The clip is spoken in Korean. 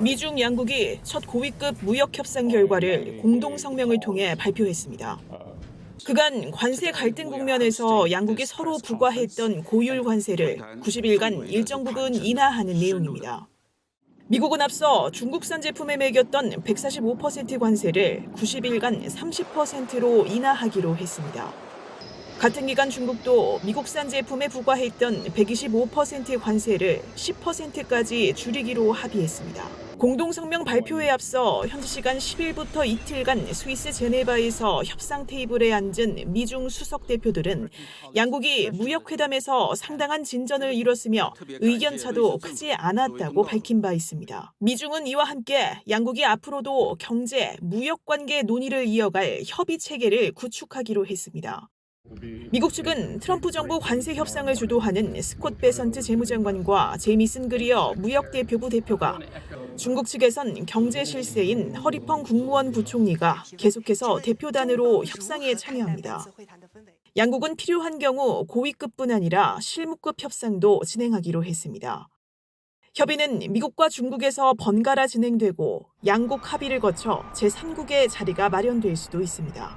미중 양국이 첫 고위급 무역 협상 결과를 공동 성명을 통해 발표했습니다. 그간 관세 갈등 국면에서 양국이 서로 부과했던 고율 관세를 90일간 일정 부분 인하하는 내용입니다. 미국은 앞서 중국산 제품에 매겼던 145% 관세를 90일간 30%로 인하하기로 했습니다. 같은 기간 중국도 미국산 제품에 부과했던 125% 관세를 10%까지 줄이기로 합의했습니다. 공동성명 발표에 앞서 현지 시간 10일부터 이틀간 스위스 제네바에서 협상 테이블에 앉은 미중 수석 대표들은 양국이 무역회담에서 상당한 진전을 이뤘으며 의견차도 크지 않았다고 밝힌 바 있습니다. 미중은 이와 함께 양국이 앞으로도 경제, 무역 관계 논의를 이어갈 협의 체계를 구축하기로 했습니다. 미국 측은 트럼프 정부 관세 협상을 주도하는 스콧 베선트 재무장관과 제미슨 그리어 무역대표부 대표가 중국 측에선 경제 실세인 허리펑 국무원 부총리가 계속해서 대표단으로 협상에 참여합니다. 양국은 필요한 경우 고위급뿐 아니라 실무급 협상도 진행하기로 했습니다. 협의는 미국과 중국에서 번갈아 진행되고 양국 합의를 거쳐 제3국의 자리가 마련될 수도 있습니다.